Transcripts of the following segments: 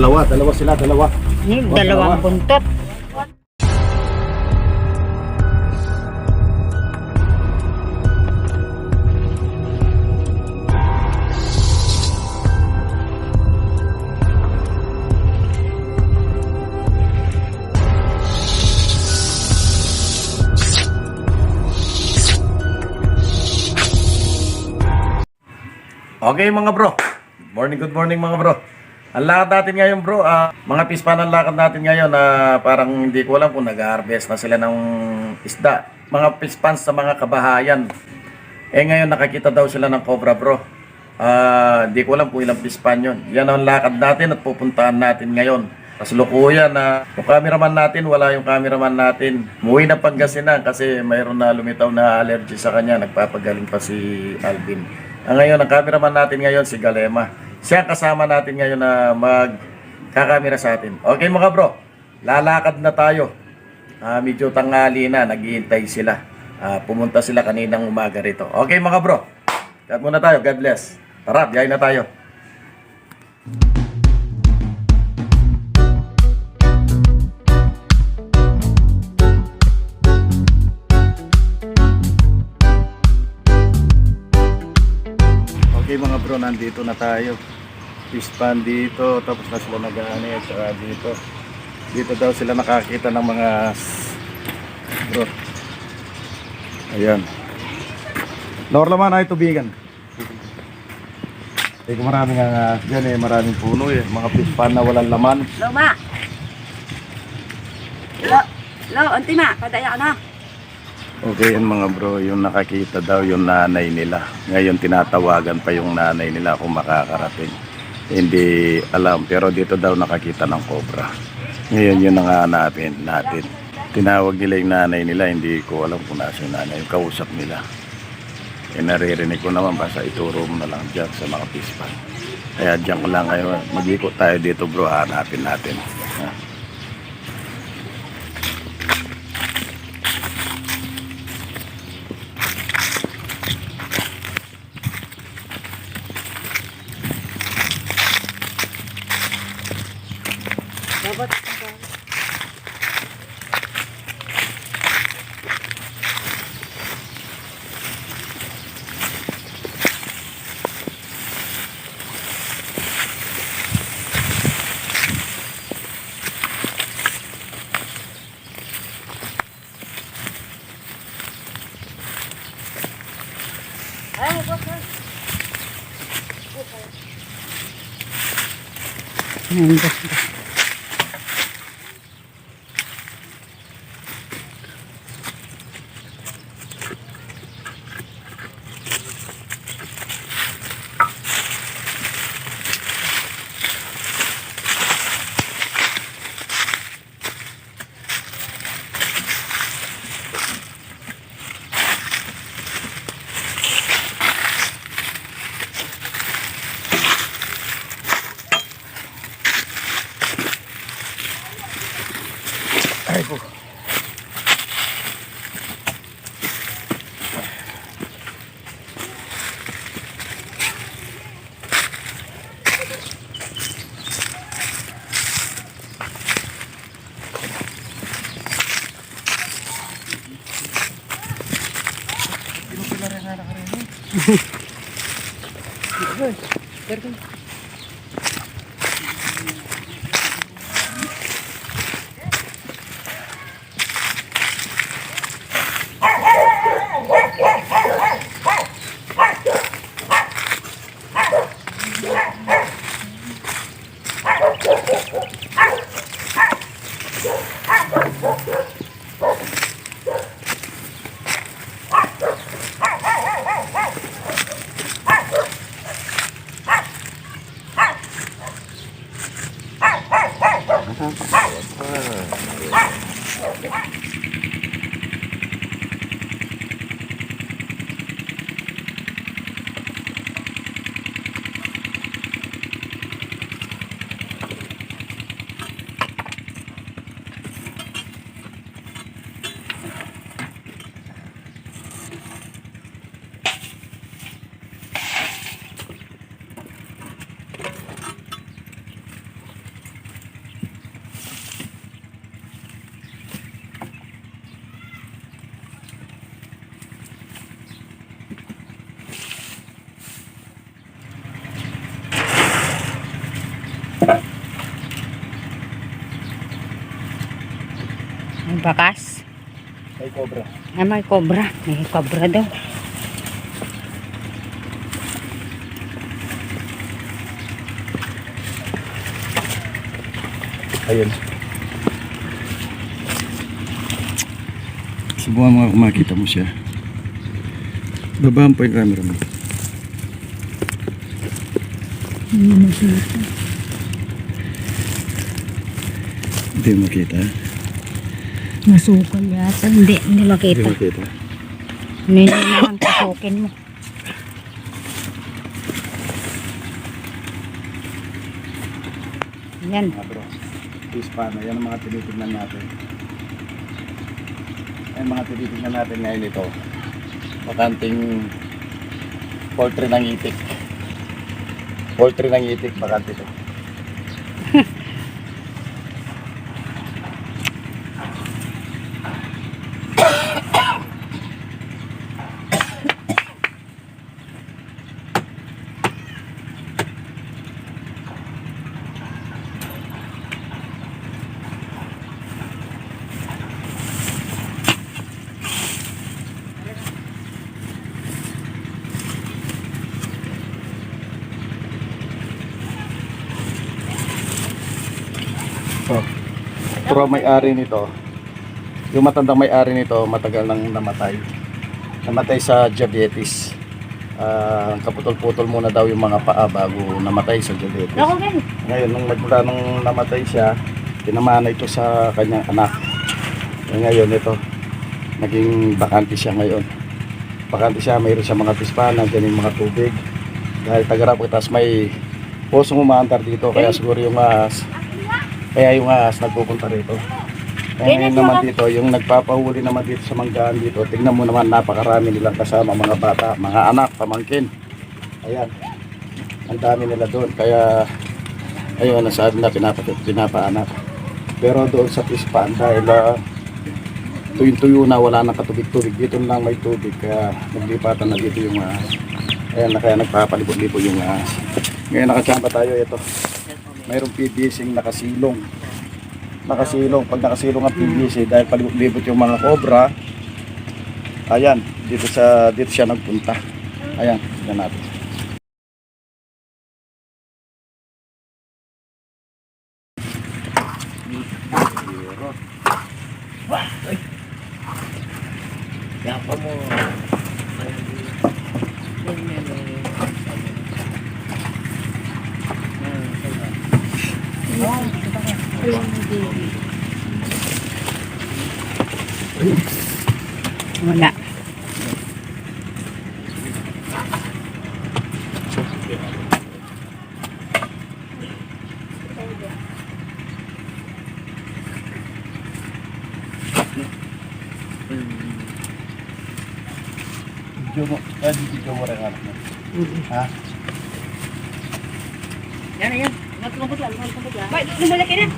Dalawa, dalawa sila, dalawa. Yung Wag dalawang dalawa. buntot. Okay mga bro. Good morning, good morning mga bro. Ang lakad natin ngayon bro, ah, mga pispan ang lakad natin ngayon na parang hindi ko alam kung nag-harvest na sila ng isda. Mga pispan sa mga kabahayan. Eh ngayon nakakita daw sila ng cobra bro. Ah, hindi ko alam kung ilang pispan yun. Yan ang lakad natin at pupuntahan natin ngayon. Tapos lukuyan na yung cameraman natin, wala yung cameraman natin. Muwi na Pangasinan kasi mayroon na lumitaw na allergy sa kanya. Nagpapagaling pa si Alvin. Ang ngayon, ang cameraman natin ngayon si Galema. Siya kasama natin ngayon na magkakamera sa atin. Okay mga bro, lalakad na tayo. Ah, medyo tanghali na, naghihintay sila. Ah, pumunta sila kaninang umaga rito. Okay mga bro, cut muna tayo. God bless. Tara, biyahe na tayo. Bro, nandito na tayo. Fish pan dito, tapos na sila nag-aani at saka dito. Dito daw sila nakakita ng mga bro. Ayan. Norlaman ay tubigan. Eh kung maraming nga dyan eh, maraming puno eh. Mga fish pan na walang laman. Lo, ma. Lo, lo, unti ma. Padaya na. Okay yan mga bro, yung nakakita daw yung nanay nila. Ngayon tinatawagan pa yung nanay nila kung makakarating. Hindi alam, pero dito daw nakakita ng cobra. Ngayon yun ang hanapin natin. Tinawag nila yung nanay nila, hindi ko alam kung nasa yung nanay, yung kausap nila. Eh naririnig ko naman, basta ituro mo na lang dyan sa mga pispan. Kaya dyan ko lang ngayon, mag-ikot tayo dito bro, hanapin natin. Ha? Dapat. Ay, bak, bak. Ay Ой, May bakas. May cobra. Ay, may cobra. May cobra daw. Ayun. Subukan mo kung makita mo siya. Babaan po yung camera mo. Hindi makita. Masukal yata. Hindi, hindi Hindi makita. makita. Hindi naman pasukin mo. Yan. Mga bro, Hispano, yan ang mga tinitignan natin. Yan mga tinitignan natin ngayon ito. Bakanting poultry ng itik. Poultry ng itik, bakante ito. Pero may-ari nito, yung matandang may-ari nito, matagal nang namatay. Namatay sa diabetes. Ah, kaputol-putol muna daw yung mga paa bago namatay sa diabetes. Gan. Ngayon, nung nagmula nung namatay siya, pinamana ito sa kanyang anak. Eh, ngayon, ito, naging bakante siya ngayon. Bakante siya, mayroon siya mga pispana, ganyan mga tubig. Dahil tagarap, tapos may pusong umaandar dito, kaya siguro yung ahas, kaya yung ahas nagpupunta rito. Kaya ngayon naman dito, yung nagpapahuli naman dito sa manggaan dito, tignan mo naman, napakarami nilang kasama, mga bata, mga anak, pamangkin. Ayan, ang dami nila doon, kaya ayun nasabi na pinapa, pinapaanak. Pero doon sa Pispan dahil uh, tuyong-tuyo na wala nang katubig-tubig. Dito lang may tubig kaya naglipatan na dito yung ahas. Ayan na kaya nagpapalibot-libot yung ahas. Ngayon nakachamba tayo. Ito mayroong PVC nakasilong. Nakasilong. Pag nakasilong ang PVC dahil palibot-libot yung mga cobra ayan dito sa dito siya nagpunta. Ayan tignan natin. Yapa mo. Video mo eh video mo rin anak mo ha Yan, yan. Matulungkot lang, matulungkot lang. Bay, lumalaki na.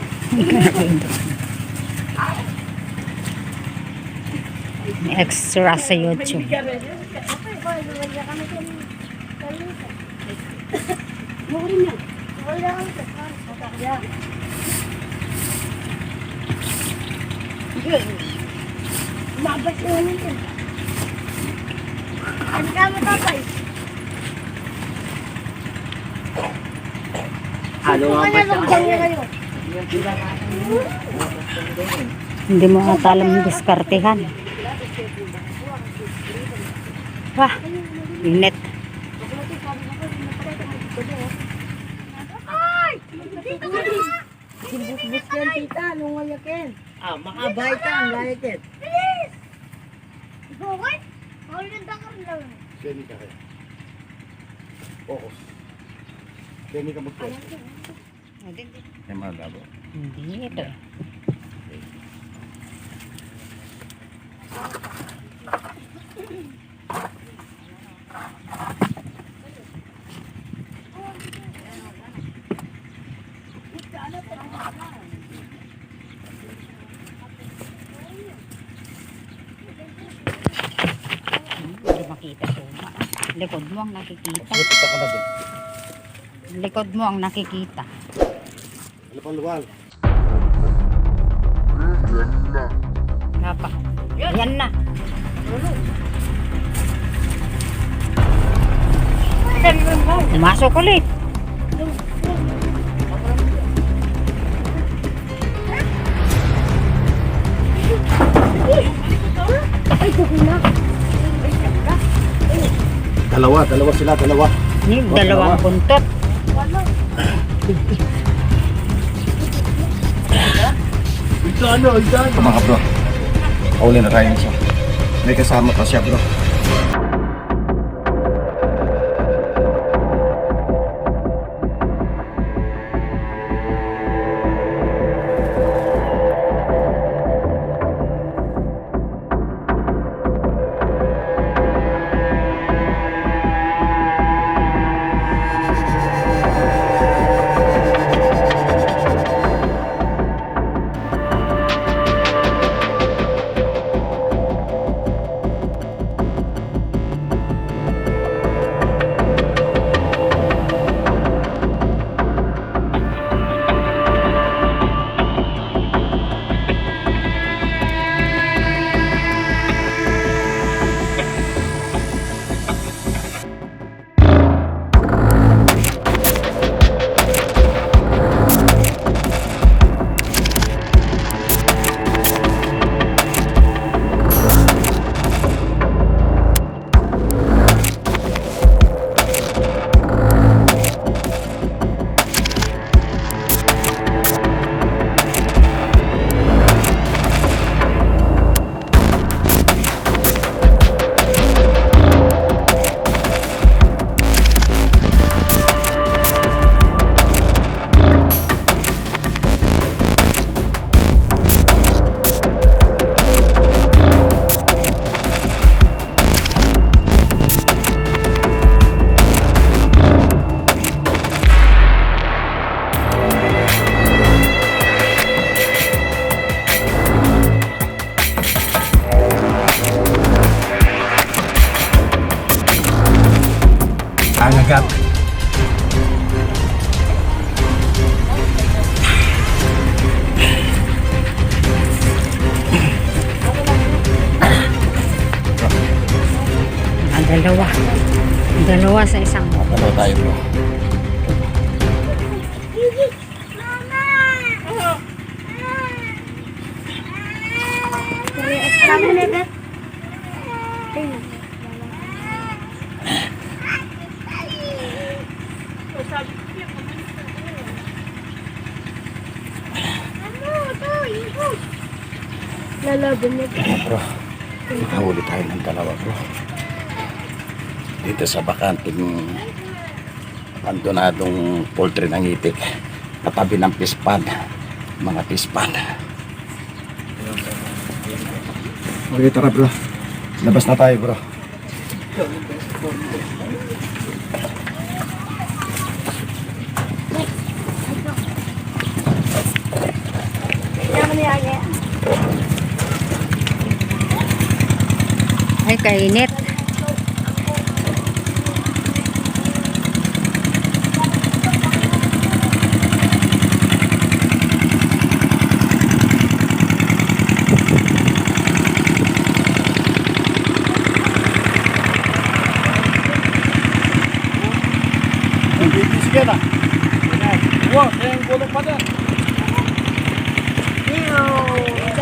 Extra sa YouTube. Mabas na naman yun. Ano ka mo tapay? Ano nga ba siya? Hindi mo ata alam diskartehan. Wah, init. Simbus-bus yan, tita. Nung ngayakin. Ah, makabay ka. Ang layakin. Benny ka kaya focus Benny ka mag eh malabo Hindi ito. Hindi makita suma. Likod mo ang nakikita. Punta ka na doon Likod mo ang nakikita. Luwal-luwal. Napa. Ayan na. Pumasok ulit. Dalawa, dalawa sila, dalawa. Ni dalawang buntot. Ito ano, ito ano. Mga bro, huli na tayo siya. May kasama pa siya bro. Dalawa. Dalawa sa isang Dalawa tayo bro. Lalaban mo. Mga bro, nakahuli tayo ng dalawa bro. Dito sa bakanting abandonadong poultry ng itik. Katabi ng pispan. Mga pispan. Okay, tara bro. Labas na tayo bro. Ay, kainit.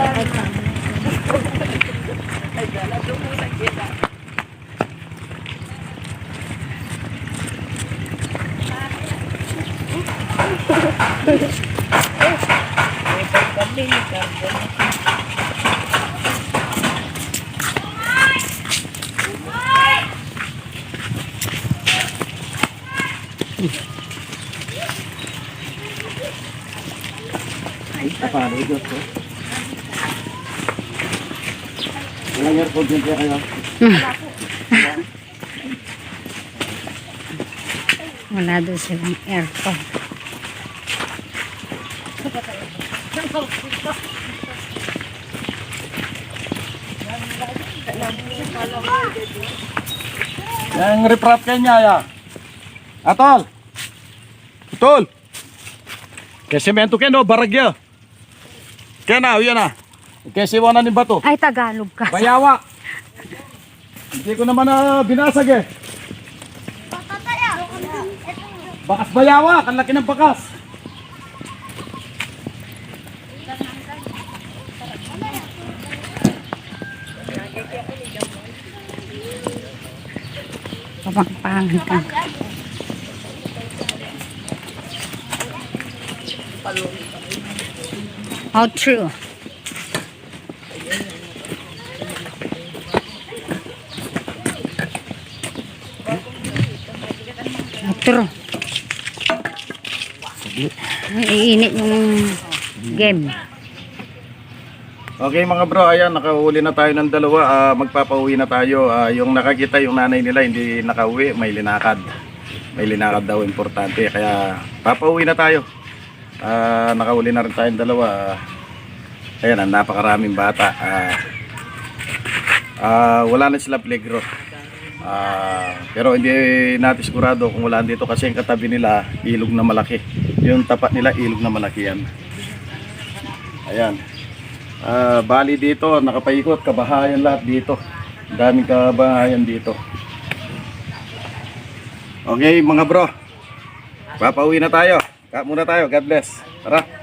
Bye. Walang airport din kaya kayo. Wala doon silang aircon. Yang riprap kanya ya. Atol. Betul. Kaya semento ken o baragya. Kaya na, yun na. Siwanan ni bato. Ay, Tagalog ka. Bayawa. Hindi ko naman na binasag eh. Bakas bayawa, kalaki ng bakas. Pamangpangan ka. How true. How true. Iinit yung game. Okay mga bro, ayan, nakahuli na tayo ng dalawa. Ah, magpapauwi na tayo. Ah, yung nakakita, yung nanay nila hindi nakauwi, may linakad. May linakad daw, importante. Kaya papauwi na tayo. Ah, nakahuli na rin tayong dalawa. Ah, ayan, ang napakaraming bata. Ah, ah, wala na sila pligro. Ah, pero hindi natin sigurado kung wala dito kasi yung katabi nila ilog na malaki. Yung tapat nila ilog na malaki yan. Ayan. Ah, bali dito, nakapaikot, kabahayan lahat dito. Daming kabahayan dito. Okay, mga bro. Papauwi na tayo. Kat muna tayo. God bless. Tara.